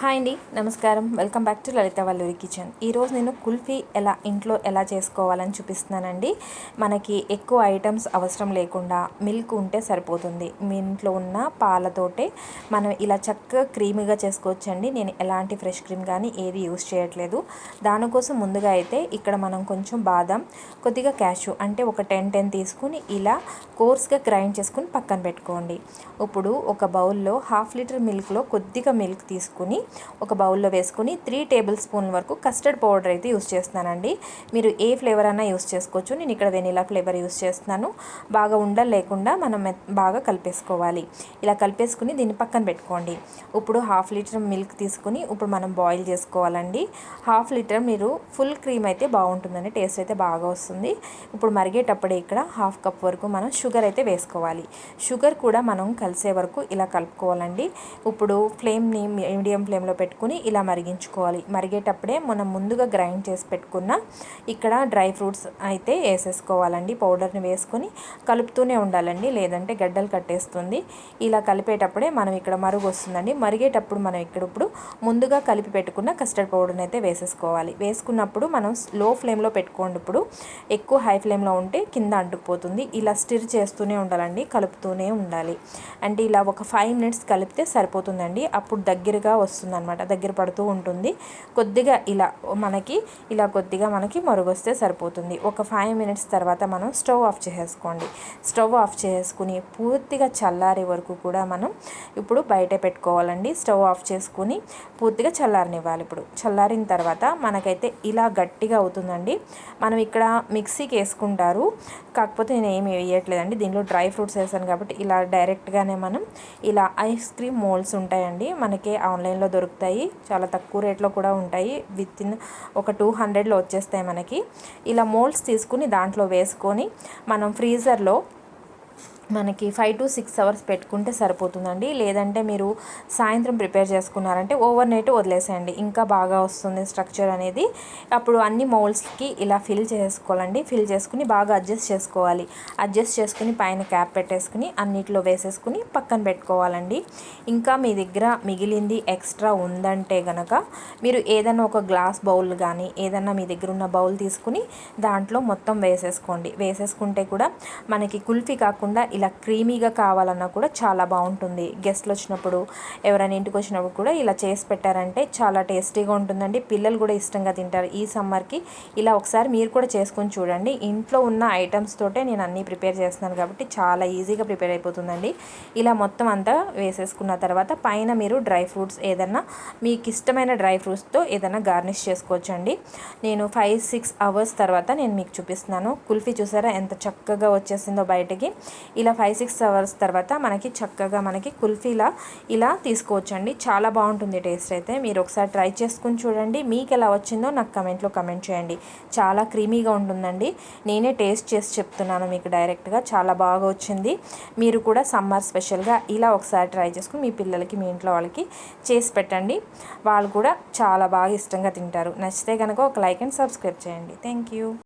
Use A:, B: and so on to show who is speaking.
A: Hi అండి నమస్కారం. Welcome back to Lalitha Valluri kitchen. ఈరోజు నేను కుల్ఫీ ఎలా ఇంట్లో ఎలా చేసుకోవాలని చూపిస్తున్నానండి. మనకి ఎక్కువ ఐటమ్స్ అవసరం లేకుండా మిల్క్ ఉంటే సరిపోతుంది. మీ ఇంట్లో ఉన్న పాలతోటే మనం ఇలా చక్కగా క్రీమీగా చేసుకోవచ్చండి. నేను ఎలాంటి ఫ్రెష్ క్రీమ్ కానీ ఏది యూస్ చేయట్లేదు. దానికోసం ముందుగా అయితే ఇక్కడ మనం కొంచెం బాదం కొద్దిగా క్యాషు అంటే ఒక టెన్ టెన్ తీసుకుని ఇలా కోర్స్గా గ్రైండ్ చేసుకుని పక్కన పెట్టుకోండి. ఇప్పుడు ఒక బౌల్లో హాఫ్ లీటర్ మిల్క్లో కొద్దిగా మిల్క్ తీసుకుని ఒక బౌల్లో వేసుకుని త్రీ టేబుల్ స్పూన్ వరకు కస్టర్డ్ పౌడర్ అయితే యూస్ చేస్తున్నానండి. మీరు ఏ ఫ్లేవర్ అయినా యూస్ చేసుకోవచ్చు. నేను ఇక్కడ వెనీలా ఫ్లేవర్ యూస్ చేస్తున్నాను. బాగా ఉండలు లేకుండా మనం బాగా కలిపేసుకోవాలి. ఇలా కలిపేసుకుని దీన్ని పక్కన పెట్టుకోండి. ఇప్పుడు హాఫ్ లీటర్ మిల్క్ తీసుకుని ఇప్పుడు మనం బాయిల్ చేసుకోవాలండి. హాఫ్ లీటర్ మీరు ఫుల్ క్రీమ్ అయితే బాగుంటుందండి. టేస్ట్ అయితే బాగా వస్తుంది. ఇప్పుడు మరిగేటప్పుడే ఇక్కడ హాఫ్ కప్ వరకు మనం షుగర్ అయితే వేసుకోవాలి. షుగర్ కూడా మనం కలిసే వరకు ఇలా కలుపుకోవాలండి. ఇప్పుడు ఫ్లేమ్ని మీడియం ఫ్లేమ్ ఫ్లేమ్లో పెట్టుకుని ఇలా మరిగించుకోవాలి. మరిగేటప్పుడే మనం ముందుగా గ్రైండ్ చేసి పెట్టుకున్న ఇక్కడ డ్రై ఫ్రూట్స్ అయితే వేసేసుకోవాలండి. పౌడర్ని వేసుకొని కలుపుతూనే ఉండాలండి. లేదంటే గడ్డలు కట్టేస్తుంది. ఇలా కలిపేటప్పుడే మనం ఇక్కడ మరుగు వస్తుందండి. మరిగేటప్పుడు మనం ఇక్కడ ఇప్పుడు ముందుగా కలిపి పెట్టుకున్న కస్టర్డ్ పౌడర్ని అయితే వేసేసుకోవాలి. వేసుకున్నప్పుడు మనం లో ఫ్లేమ్లో పెట్టుకోండి. ఇప్పుడు ఎక్కువ హై ఫ్లేమ్లో ఉంటే కింద అంటుకుపోతుంది. ఇలా స్టిర్ చేస్తూనే ఉండాలండి. కలుపుతూనే ఉండాలి. అంటే ఇలా ఒక ఫైవ్ మినిట్స్ కలిపితే సరిపోతుందండి. అప్పుడు దగ్గరగా వస్తుంది. అనమాట దగ్గర పడుతూ ఉంటుంది. కొద్దిగా ఇలా మనకి ఇలా కొద్దిగా మనకి మరుగొస్తే సరిపోతుంది. ఒక ఫైవ్ మినిట్స్ తర్వాత మనం స్టవ్ ఆఫ్ చేసేసుకోండి. స్టవ్ ఆఫ్ చేసుకుని పూర్తిగా చల్లారే వరకు కూడా మనం ఇప్పుడు బయట పెట్టుకోవాలండి. స్టవ్ ఆఫ్ చేసుకుని పూర్తిగా చల్లారనివ్వాలి ఇప్పుడు. చల్లారిన తర్వాత మనకైతే ఇలా గట్టిగా అవుతుందండి. మనం ఇక్కడ మిక్సీకి వేసుకుంటారు. కాకపోతే నేను ఏమి వేయట్లేదండి. దీనిలో డ్రై ఫ్రూట్స్ వేసాను కాబట్టి ఇలా డైరెక్ట్గానే మనం ఇలా ఐస్ క్రీమ్ మోల్డ్స్ ఉంటాయండి. మనకి ఆన్లైన్లో దొరుకుతాయి. చాలా తక్కువ రేట్లో కూడా ఉంటాయి. విత్ ఇన్ ఒక టూ హండ్రెడ్లో వచ్చేస్తాయి మనకి. ఇలా మోల్డ్స్ తీసుకుని దాంట్లో వేసుకొని మనం ఫ్రీజర్లో మనకి ఫైవ్ టు సిక్స్ అవర్స్ పెట్టుకుంటే సరిపోతుందండి. లేదంటే మీరు సాయంత్రం ప్రిపేర్ చేసుకున్నారంటే ఓవర్ నైట్ వదిలేసేయండి. ఇంకా బాగా వస్తుంది స్ట్రక్చర్ అనేది. అప్పుడు అన్ని మౌల్స్కి ఇలా ఫిల్ చేసుకోవాలండి. ఫిల్ చేసుకుని బాగా అడ్జస్ట్ చేసుకోవాలి. అడ్జస్ట్ చేసుకుని పైన క్యాప్ పెట్టేసుకుని అన్నిట్లో వేసేసుకుని పక్కన పెట్టుకోవాలండి. ఇంకా మీ దగ్గర మిగిలింది ఎక్స్ట్రా ఉందంటే గనక మీరు ఏదైనా ఒక గ్లాస్ బౌల్ కానీ ఏదైనా మీ దగ్గర ఉన్న బౌల్ తీసుకుని దాంట్లో మొత్తం వేసేసుకోండి. వేసేసుకుంటే కూడా మనకి కుల్ఫీ కాకుండా ఇలా క్రీమీగా కావాలన్నా కూడా చాలా బాగుంటుంది. గెస్ట్లు వచ్చినప్పుడు ఎవరైనా ఇంటికి వచ్చినప్పుడు కూడా ఇలా చేసి పెట్టారంటే చాలా టేస్టీగా ఉంటుందండి. పిల్లలు కూడా ఇష్టంగా తింటారు. ఈ సమ్మర్కి ఇలా ఒకసారి మీరు కూడా చేసుకొని చూడండి. ఇంట్లో ఉన్న ఐటమ్స్ తోటే నేను అన్నీ ప్రిపేర్ చేస్తున్నాను కాబట్టి చాలా ఈజీగా ప్రిపేర్ అయిపోతుందండి. ఇలా మొత్తం అంతా వేసేసుకున్న తర్వాత పైన మీరు డ్రై ఫ్రూట్స్ ఏదన్నా మీకు ఇష్టమైన డ్రై ఫ్రూట్స్తో ఏదైనా గార్నిష్ చేసుకోవచ్చండి. నేను ఫైవ్ సిక్స్ అవర్స్ తర్వాత నేను మీకు చూపిస్తున్నాను. కుల్ఫీ చూసారా? ఎంత చక్కగా వచ్చేసిందో బయటకి. ఇలా ఇలా ఫైవ్ సిక్స్ అవర్స్ తర్వాత మనకి చక్కగా మనకి కుల్ఫీలా ఇలా తీసుకోవచ్చండి. చాలా బాగుంటుంది టేస్ట్ అయితే. మీరు ఒకసారి ట్రై చేసుకుని చూడండి. మీకు ఎలా వచ్చిందో నాకు కమెంట్లో కమెంట్ చేయండి. చాలా క్రీమీగా ఉంటుందండి. నేనే టేస్ట్ చేసి చెప్తున్నాను మీకు డైరెక్ట్గా చాలా బాగా వచ్చింది. మీరు కూడా సమ్మర్ స్పెషల్గా ఇలా ఒకసారి ట్రై చేసుకుని మీ పిల్లలకి మీ ఇంట్లో వాళ్ళకి చేసి పెట్టండి. వాళ్ళు కూడా చాలా బాగా ఇష్టంగా తింటారు. నచ్చితే కనుక ఒక లైక్ అండ్ సబ్స్క్రైబ్ చేయండి. Thank you